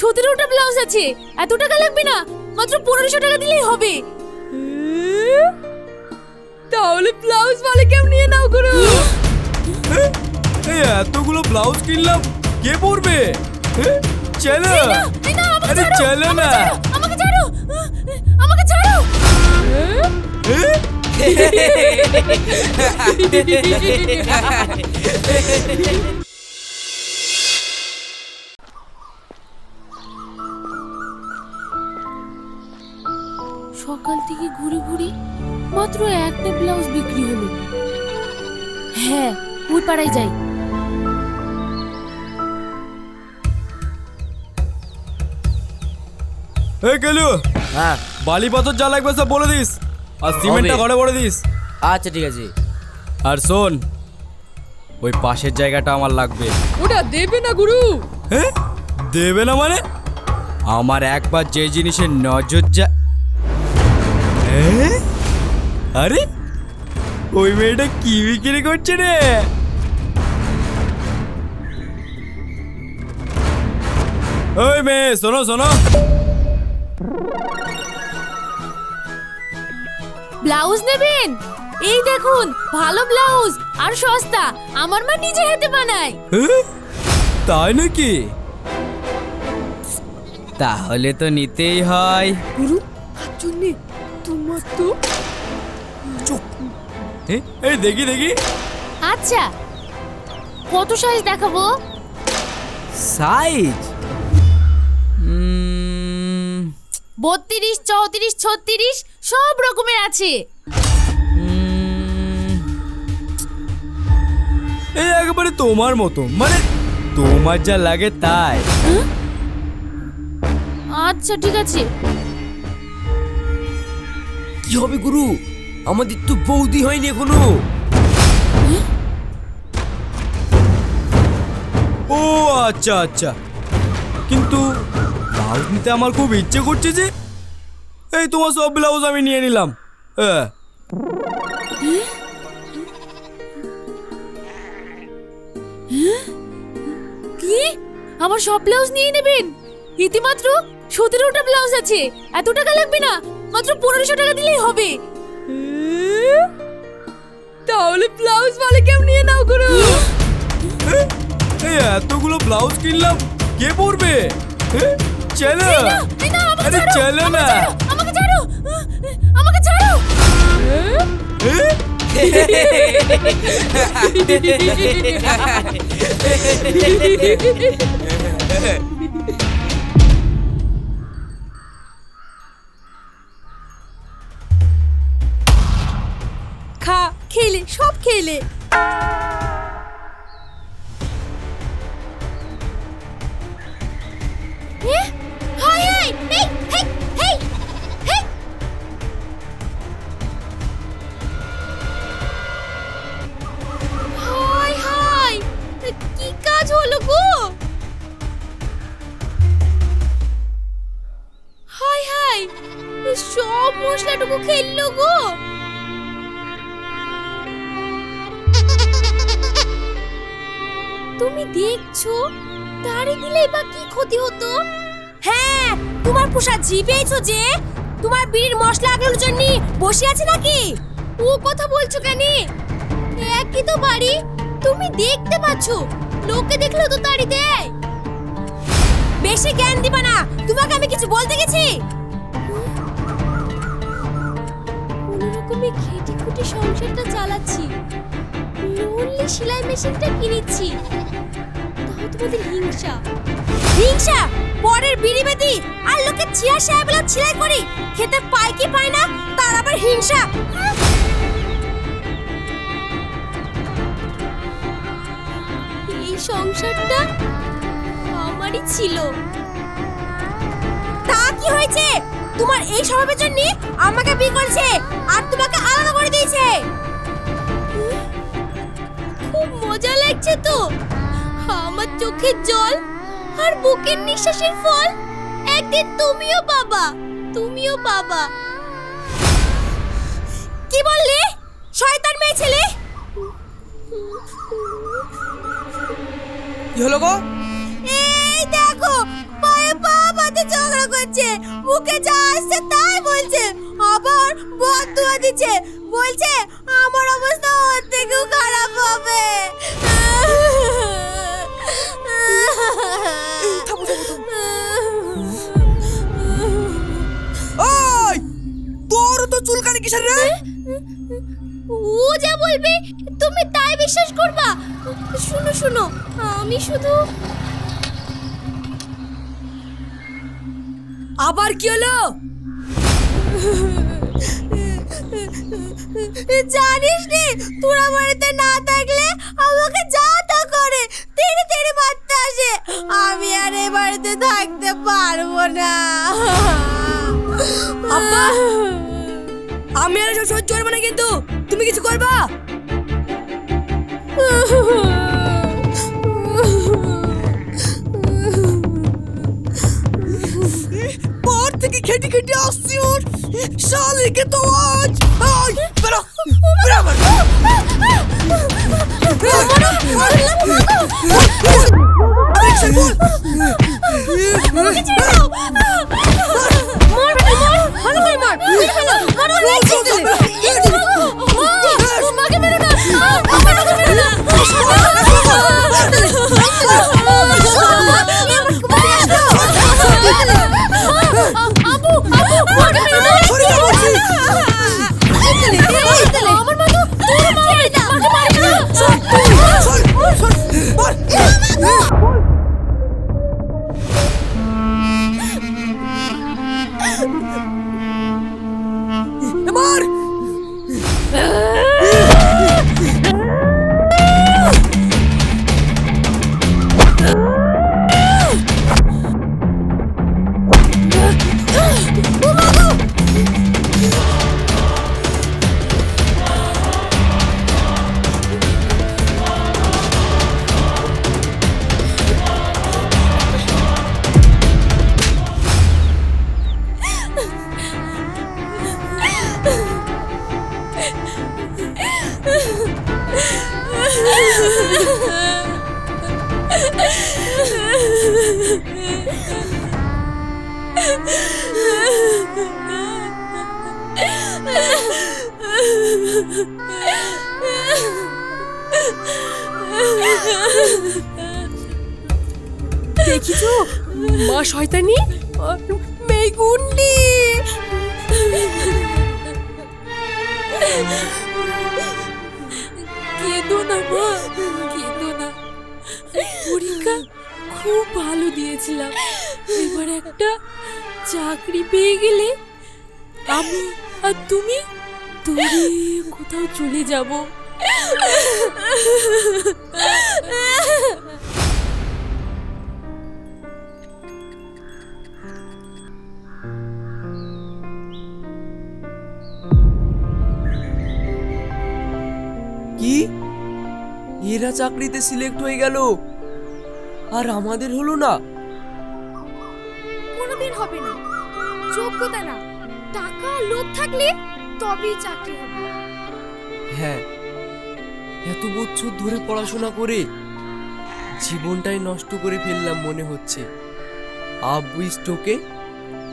সতেরোটা ব্লাউজ আছে। এত টাকা লাগবে না? মাত্র পনেরোশো টাকা দিলেই হবে। তাহলে ব্লাউজ মালে কেমন নিয়ে নাও করো? এই এতগুলো ব্লাউজ কিনলাম কে পরবে? হ্যাঁ? চলো আরে চলো না। আমাকে ছাড়ো আমাকে ছাড়ো। হ্যাঁ? সকাল ঘুরে ঘুরে মাত্র একটা ব্লাউজ বিক্রি হলো। হ্যাঁ ওই পাড়ায় যাই। এই গেলু হ্যাঁ। বালি পাথর যা লাগবে সব বলে দিস আর সিমেন্টটা ঘরে বলে দিস। আচ্ছা ঠিক আছে। আর শোন ওই পাশের জায়গাটা আমার লাগবে। ওটা দেবে না গুরু? হ্যাঁ? দেবে না মানে? আমার একবার যে জিনিসের নজর যা? আরে ওই মেয়েটা কি বিক্রি করছে রে? ওই মেয়ে শোনো শোনো। ব্লাউজ নেবেন? এই দেখুন ভালো ব্লাউজ আর সস্তা। আমার মা নিজের হাতে বানায়। হ্যাঁ? তাই নাকি? তাহলে তো নিতেই হয়। গুরু জন্য? তোমার তো এ, এই দেখি দেখি। আচ্ছা কত সাইজ দেখাবো? সাইজ বত্রিশ চৌত্রিশ ছত্রিশ সব রকমের আছে। এই একেবারে তোমার মতো। মানে তোমার যা লাগে তাই। আচ্ছা ঠিক আছে। কি হবে গুরু? আমাদের তো বৌদি হয়নি এখনও। ও আচ্ছা আচ্ছা। কিন্তু ব্লাউজ নিতে আমার খুব ইচ্ছে করছে যে এই তোমার সব ব্লাউজ আমি নিয়ে নিলাম। হ্যাঁ কি? আমার সব ব্লাউজ নিয়ে নেবেন? ইতিমাত্র সতেরোটা ব্লাউজ আছে। এত টাকা লাগবে না? মাত্র পনেরোশো টাকা দিলেই হবে। তাহলে ব্লাউজ মালে কেমন নিয়ে নাও করো। এই এতগুলো ব্লাউজ কিনলাম কে পরবে? হ্যাঁ? চলো। আরে চলো না। আমাকে ছাড়ো আমাকে ছাড়ো। হ্যাঁ? খা খেলে সব খেলে। কি কাজ হলো গো? সব মশলাটুকু খেললো গো। তুমি দেখছ? দাঁড়ি দিলেই বা কি ক্ষতি হতো? হ্যাঁ তোমার পোষা জি পেয়েছ যে। তোমার বিড়ির মশলা আগানোর জন্য বসে আছে নাকি? ও কথা বলছো কেন? একই তো বাড়ি। তুমি দেখতে পাচ্ছো। লোকে দেখলে তো তাড়ি দেয়। বেশি জ্ঞান দিবা না। তোমাকে আমি কিছু বলতে গেছি? কোনো রকমে খেটে খুটে সংসারটা চালাচ্ছি। লোনলি সেলাই মেশিনটা কিনেছি। তাও তোমাদের হিংসা। হিংসা? পরের আর লোকে চিয়া ছিলাই করি, খেতে পায় কি পায় না, তার আবার হিংসা। এই সংসারটা আমারই ছিল। তা কি হয়েছে? তোমার এই স্বভাবের জন্য আমাকে বিয়ে করেছে আর তোমাকে আলাদা করে দিয়েছে। মজা লাগছে তো। আমার চোখের জল আর বুকের নিঃশ্বাসের ফল। একদিন তুমিও পাবা তুমিও পাবা। কি বললে? শয়তান মেয়ে ছেলে? কি হলো গো? এই দেখো পায়ে পা সাথে ঝগড়া করছে। মুখে যা আসছে তাই বলছে। আবার বদুয়া দিচ্ছে। বলছে আমার অবস্থা কিসের রে ও যা বলবে, তুমি তাই বিশ্বাস করবা? শুনো শুনো, আমি শুধু আবার কি হলো? জানিস নি, তোরা বাড়িতে না থাকলে আমাকে যা তা করে, তেড়ে তেড়ে মারতে আসে। আমি আর এই বাড়িতে থাকতে পারব না। আব্বা! আমি আর এসব সহ্য করব না কিন্তু। তুমি কিছু করবা? পর থেকে খেটে খেটে আসছি ওর। শালিকে তো আজ আই বেরো। বেরো আমার দেখিছো? মা শয়তানি? আর মেয়ে গুন্ডি কেঁদো না, মা। কেঁদো না। পরীক্ষা খুব ভালো দিয়েছিলাম। এবার একটা চাকরি পেয়ে গেলে আমি আর তুমি দূরে কোথাও চলে যাব। এরা চাকরিতে সিলেক্ট হয়ে গেল। আর আমাদের হলো না। কোনোদিন হবে না। যোগ্যতা না। টাকা আর লোভ থাকলে তবেই চাকরি হবে। হ্যাঁ এত বছর ধরে পড়াশোনা করে জীবনটাই নষ্ট করে ফেললাম মনে হচ্ছে। আব্বু স্ট্রোকে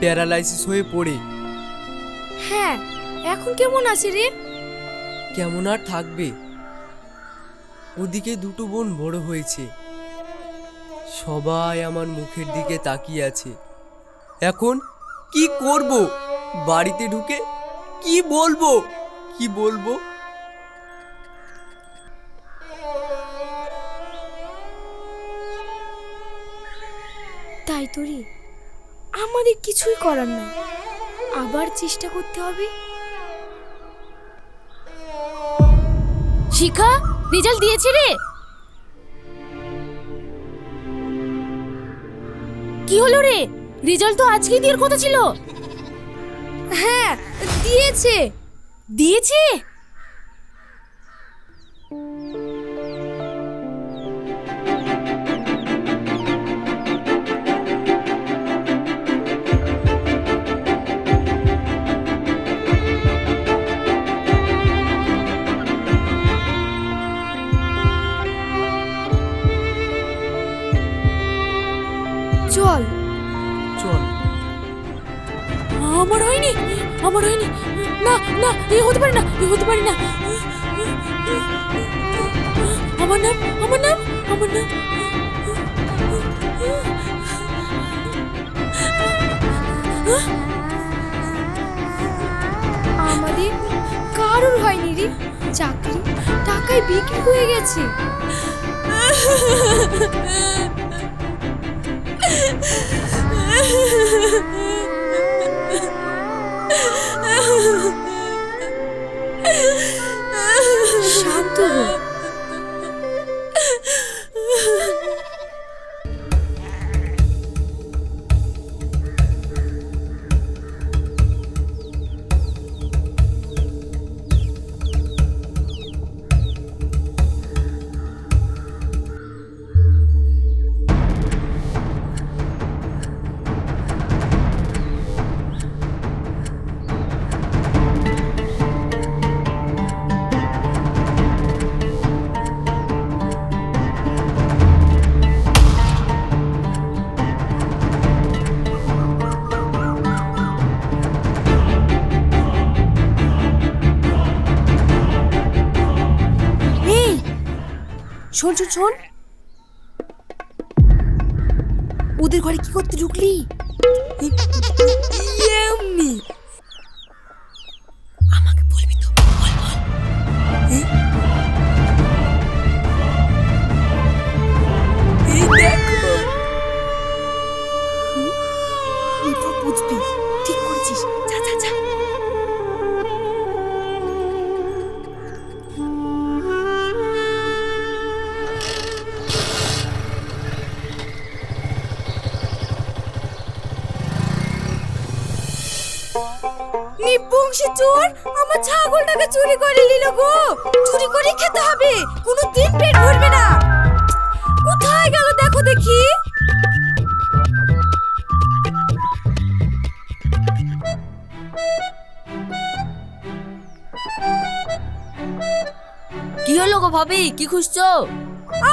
প্যারালাইসিস হয়ে পড়ে। হ্যাঁ এখন কেমন আছে রে? কেমন আর থাকবে? ওদিকে দুটো বোন বড় হয়েছে। সবাই আমার মুখের দিকে তাকিয়ে আছে। এখন কি করব? বাড়িতে ঢুকে কি বলব? কি বলব? তাই তো রে। আমাদের কিছুই করার নাই। আবার চেষ্টা করতে হবে। শিখা রেজাল্ট দিয়েছি রে। কি হলো রে? রেজাল্ট তো আজকেই দেওয়ার কথা ছিল। হ্যাঁ দিয়েছে। দিয়েছে? আমার হয়নি। না না এ হতে পারে না এ হতে পারে না। আমার নাম আমার নাম আমার নাম। আমাদের কারোর হয়নি রে? চাকরি টাকায় বিক্রি হয়ে গেছে। শান্ত হো শোন শোন শোন। ওদের ঘরে কি করতে ঢুকলি? চুরি করে নিল গো। চুরি করে খেতে হবে। কোনো দিন পেট ভরবে না। কোথায় গেল দেখো দেখি। কি হলো গো ভাবি? কি খুঁজছো?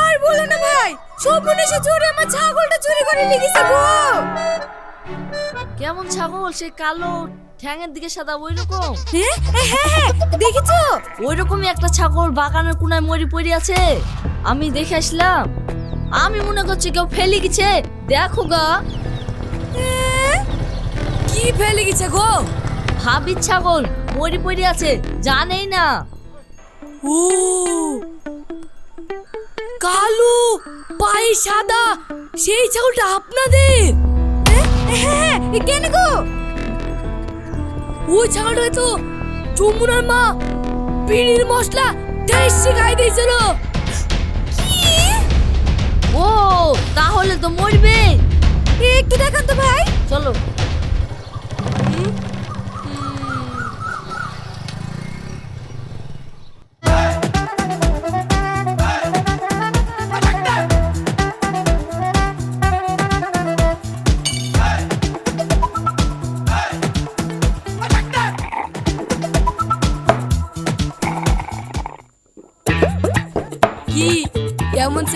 আর বলো না ভাই সবনে এসে চোরে আমার ছাগলটা চুরি করে নিয়ে গেছে গো। কেমন ছাগল? সে কালো ঠ্যাঙের দিকে সাদা ওই রকম হ্যাঁ হ্যাঁ হ্যাঁ দেখেছ? ওই রকমই একটা ছাগল বাগানের কোনায় মরি পড়ে আছে। আমি দেখে আসলাম। আমি মনে করছি কেউ ফেলে গেছে। দেখো গা। কি ফেলে গেছে গো? ভাবি ছাগল মরি পড়ে আছে জানেই না। ও কালো পায়ে সাদা সেই ছাগলটা আপনাদের? হ্যাঁ কেন গো? ওই ছাগলটা তো। চুমুনার মা বিড়ির মশলা টেস্টি খাই দিয়েছিল। ও, তাহলে তো মরবে। একটু দেখান তো ভাই। চলো।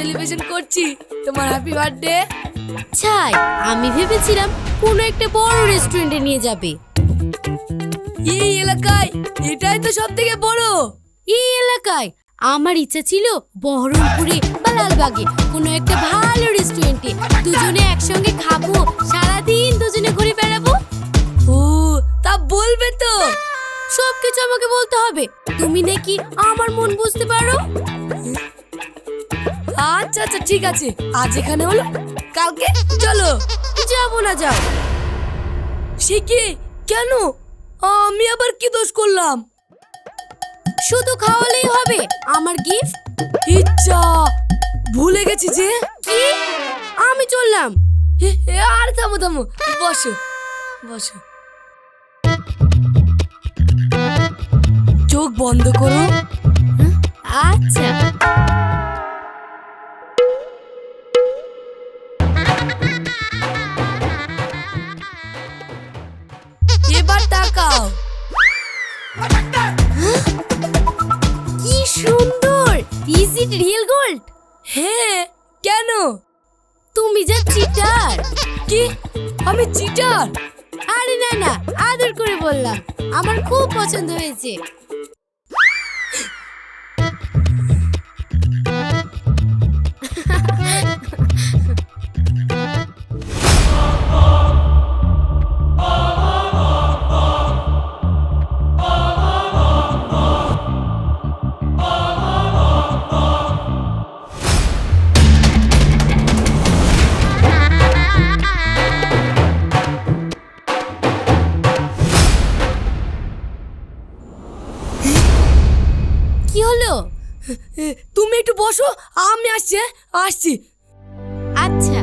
সেলিব্রেশন করছি। তোমার হ্যাপি বার্থডে চাই আমি ভেবেছিলাম কোনো একটা বড় রেস্টুরেন্টে নিয়ে যাবে। এই এলাকায় এটাই তো সব থেকে বড়। এই এলাকায় আমার ইচ্ছা ছিল বহরমপুরে বা লালবাগে কোনো একটা ভালো রেস্টুরেন্টে দুজনে একসঙ্গে খাব সারাদিন দুজনে ঘুরে বেড়াবো। ও তা বলবে তো। সব কিছু আমাকে বলতে হবে। তুমি নাকি আমার মন বুঝতে পারো? আচ্ছা আচ্ছা ঠিক আছে। আজ এখানে হলো। কালকে চলো। যাব না, যাও। সে কি? কেন? আমি আবার কি দোষ করলাম? শুধু খাওয়ালেই হবে। আমার গিফট ইচ্ছা। ভুলে গেছি যে। কি? আমি চললাম। আর থামো থামো। বসো বসো। চোখ বন্ধ করো। হ্যাঁ কেন? তুমি যা চিটার কি? আমি চিটার আরে না না, আদর করে বললাম। আমার খুব পছন্দ হয়েছে। বসো আমি আসছি হ্যাঁ? আসছি। আচ্ছা।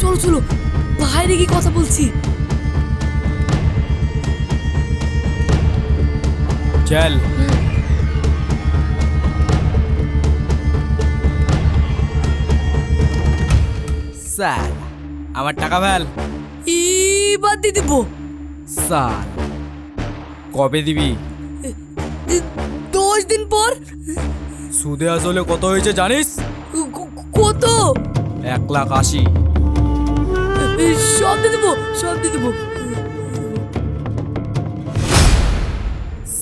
চলো চলো বাইরে গিয়ে কথা বলছি। চল। স্যার আমার টাকা ফেল। এবার দিয়ে দেবো। স্যার। কবে দিবি? দশ দিন পর? সুদে আসলে কত হয়েছে জানিস? কত? এক লাখ আশি। সব দিয়ে দেবো সব দিয়ে দেবো।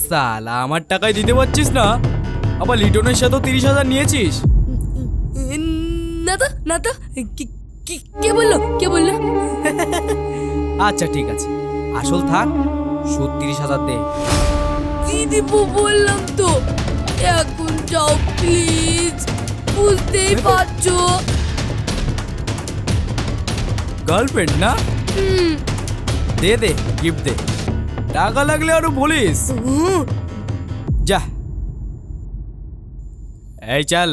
সালা আমার টাকায় দিতে পারছিস না? আবার লিটনের সাথেও তিরিশ হাজার নিয়েছিস? না তো না তো কি- কি- কে বলল কে বলল? আচ্ছা ঠিক আছে। আসল থাক। সুদ তিরিশ হাজার দে। দেবো বললাম তো? এখন যাও প্লিজ বুঝতেই পারছ? গার্লফ্রেন্ড না? দে দে গিফট দে। টাকা লাগলে আরও বলিস। যা। এই চল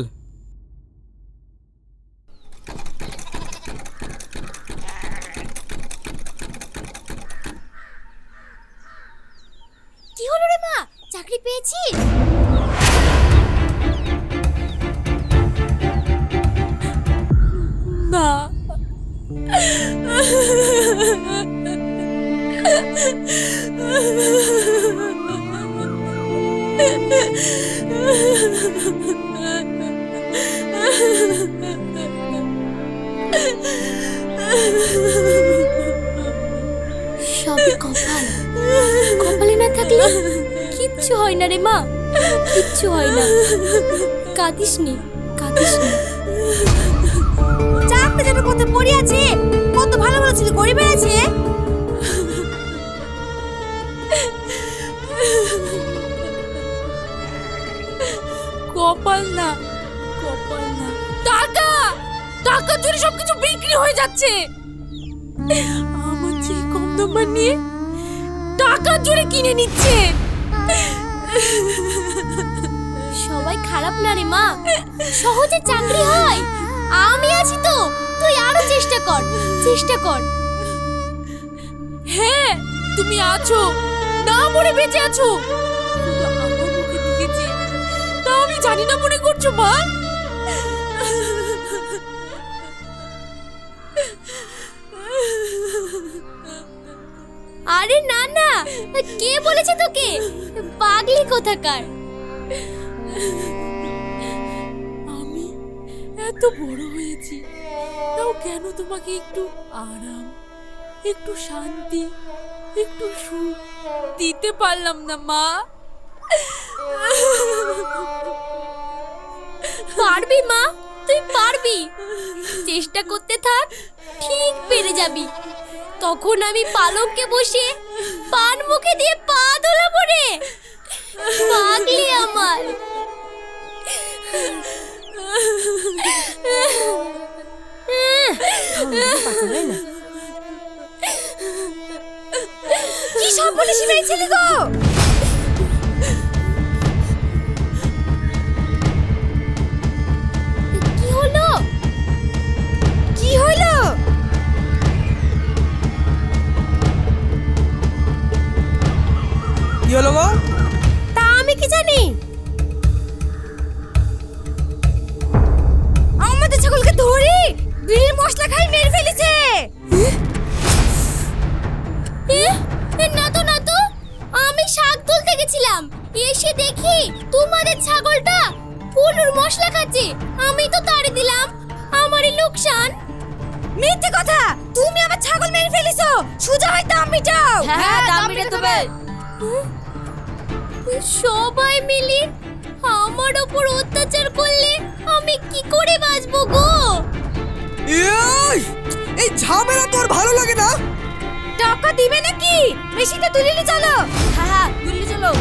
কি হলো রে মা চাকরি পেয়েছিস? না। সবই কপাল। কপালে না থাকলে কিচ্ছু হয় না রে মা। কিচ্ছু হয় না। কাঁদিস নি কাঁদিস নি চাকরি যেন কত পড়ে আছে। কত ভালো ভালো ছিল করে বেড়েছে কপাল না কপাল না। টাকা টাকার জন্য সবকিছু বিক্রি হয়ে যাচ্ছে। আমার থেকে কম নাম্বার নিয়ে টাকার জোরে কিনে নিচ্ছে। সবাই খারাপ না রে মা। সহজে চাকরি হয়। আমি আছি তো। তুই আরও চেষ্টা কর। চেষ্টা কর। হ্যাঁ তুমি আছো। না মরে বেঁচে আছো। শুধু আমার মুখে তা আমি জানি না মনে করছ মা। আরে না না। কে বলেছে তোকে? পাগলি কোথাকার? আমি এত বড় হয়েছি, তাও কেন তোমাকে একটু আরাম, একটু শান্তি, একটু সুখ দিতে পারলাম না, মা? পারবি, মা? তুই পারবি। চেষ্টা করতে থাক, ঠিক পেরে যাবি। তখন আমি পালককে বসে পান মুখে দিয়ে পা দোলা পড়ে পাগলি আমার। কি সব সাবধানে ছেলে গো? কি হলো গো? তা আমি কি জানি? আমাদের ছাগলকে ধরি বিড়ির মশলা খাই মেরে ফেলেছে। না তো না তো আমি শাক তুলতে গেছিলাম। এসে দেখি তোমাদের ছাগলটা পলুর মশলা খাচ্ছে। আমি তো তাড়ি দিলাম আমারই লোকসান। মিথ্যে কথা তুমি আমার ছাগল মেরে ফেলিছো। সুজা হয় দাম মিটাও। হ্যাঁ হ্যাঁ দাম মেটাতে হবে। সবাই মিলে আমার ওপর অত্যাচার করলে আমি কি করে বাঁচবো গো? এই এই ঝামেলা তোর ভালো লাগে না। টাকা দিবে নাকি? মেশিনটা তুলে নিয়ে চলো। হ্যাঁ হ্যাঁ তুললে চলো।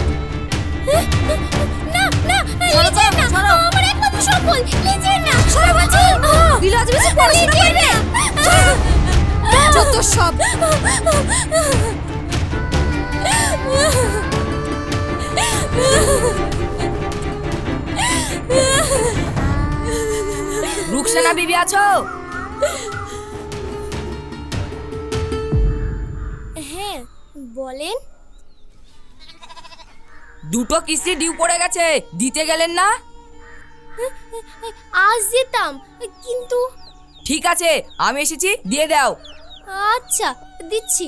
না না লিজের না। আমার একমাত্র সম্বল লিজের না। সরে বলছি দিলা বেশি পড়াশোনা করবে যত সব। রুকসানা বিবি আছো? হ্যাঁ বলেন। দুটো কিস্তি ডিউ পড়ে গেছে দিতে গেলেন না? আজ যেতাম কিন্তু ঠিক আছে আমি এসেছি দিয়ে দাও। আচ্ছা দিচ্ছি।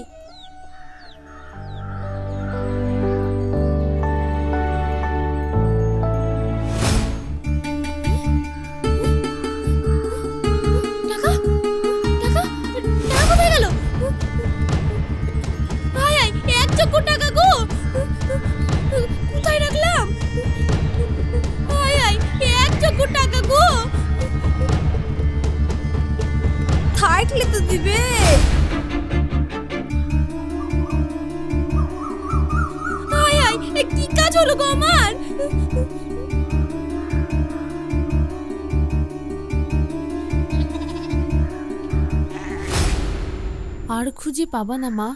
খুঁজে পাবা না মা।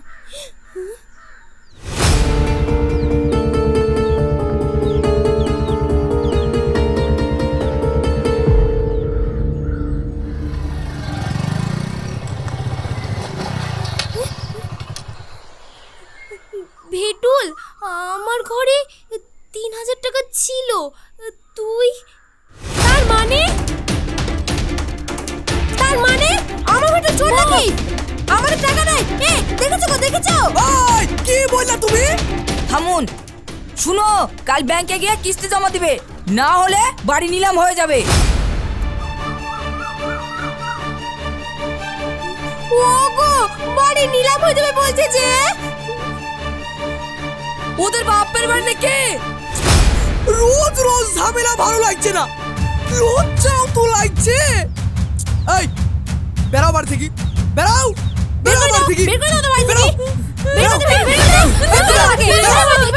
কিস্তি জমা দিবে। না হলে বাড়ি নিলাম হয়ে যাবে। ওগো বাড়ি নিলাম হয়ে যাবে বলছে যে। ওদের বাপের বাড়ি নাকি রোজ রোজ ঝামেলা ভালো লাগছে না। লজ্জাও তো লাগছে। এই বেরাও বাড়ি থেকে। বেরাও বেরাও বাড়ি থেকে। বের করে দাও বাড়ি থেকে। Ben bunları öğrenemem. Ben bunları öğrenemem.